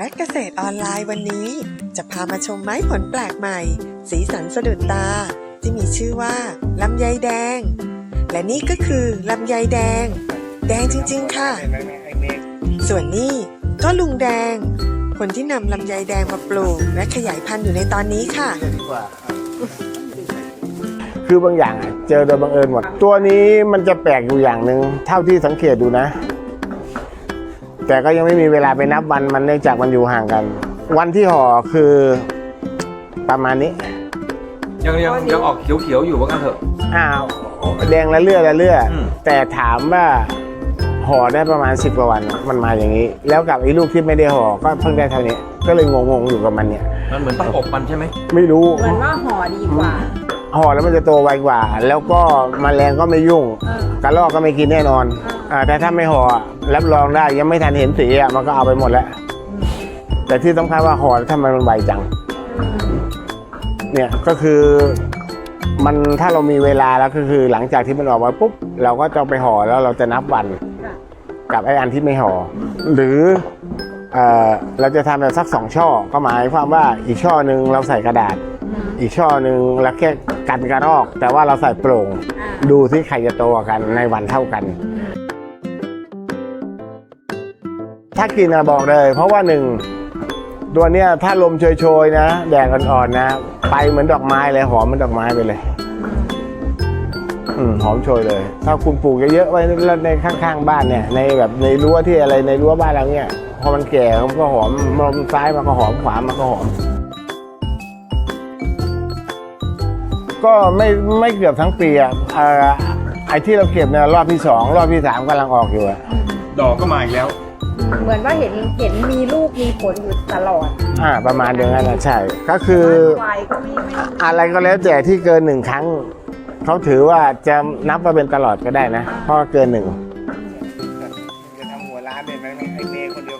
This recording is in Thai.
และเกษตรออนไลน์วันนี้ จะพามาชมไม้ผลแปลกใหม่ สีสันสะดุดตา ที่มีชื่อว่าลำไยแดง และนี่ก็คือลำไยแดง แดงจริง ๆ ค่ะ ส่วนนี้ก็ลุงแดง คนที่นำลำไยแดงมาปลูก และขยายพันธุ์อยู่ในตอนนี้ค่ะ คือบางอย่างอะเจอโดยบังเอิญหมด ตัวนี้มันจะแปลกอยู่อย่างหนึ่งเท่าที่สังเกตดูนะ แต่ก็ยังไม่มีเวลาไปนับวันมันเนื่องจากมันอยู่ห่างกัน วันที่ห่อคือประมาณนี้ ยังยังยังออกเขียวๆอยู่ว่างั้นเถอะ อ้าวแดงละเลือดละเลือดอืม แต่ถามว่าห่อได้ประมาณ 10กว่าวันมันมาอย่างนี้ แล้วกับไอ้ลูกที่ไม่ได้ห่อก็เพิ่งได้เท่านี้ ก็เลยงงๆอยู่กับมันเนี่ย มันเหมือนต้องอบมันใช่ไหมไม่รู้ เหมือนว่าห่อดีกว่า ห่อแล้วมันจะโตไวกว่า แล้วก็มแมลงก็ไม่ยุ่งเออกระรอกก็ไม่กินแน่นอนอ่าแต่ถ้าไม่ห่อรับรองได้ยังไม่ทันเห็นสีอะมันก็เอาไปหมดแล้ว แต่ที่สำคัญว่าห่อแล้วทำไมมันไวจัง เนี่ยก็คือมันถ้าเรามีเวลาแล้วก็คือหลังจากที่มันออกมาปุ๊บ เราก็จะไปห่อแล้วเราจะนับวันค่ะกับไอ้อันที่ไม่ห่อหรือเอ่อเราจะทำแบบสักสองช่อก็หมายความว่าอีกช่อหนึ่งเราใส่กระดาษอืมอีกช่อหนึ่งเราแค่ กันกระรอก แต่ว่าเราใส่โปร่งอ่าดูที่ใครจะโตกว่ากันในวันเท่ากัน ถ้ากินนะบอกเลย เพราะว่าหนึ่งตัวเนี้ยถ้าลมโชยๆนะ แดดอ่อนๆนะ ไปเหมือนดอกไม้เลยหอมเหมือนดอกไม้ไปเลยอืมหอมโชยเลย ถ้าคุณปลูกเยอะๆไว้ในข้างๆบ้านเนี่ย ในแบบในรั้วที่อะไรในรั้วบ้านเราเนี่ย พอมันแก่มันก็หอมลมซ้ายมันก็หอมขวามันก็หอม ก็ไม่ไม่เกือบทั้งปีอะเอ่อไอ้ที่เราเก็บเนี่ยรอบที่สองรอบที่สามกำลังออกอยู่อะดอกก็มาอีกแล้ว เหมือนว่าเห็นเห็นมีลูกมีผลอยู่ตลอดอ่า ประมาณเดือนนั้นนะใช่ ก็คือไฟก็ไม่ไม่อะไรก็แล้วแต่ที่เกินหนึ่งครั้ง เขาถือว่าจะนับว่าเป็นตลอดก็ได้นะเพราะว่าเกินหนึ่งจะทำหัวร้านเลยไหมไอเมย์คนเดียว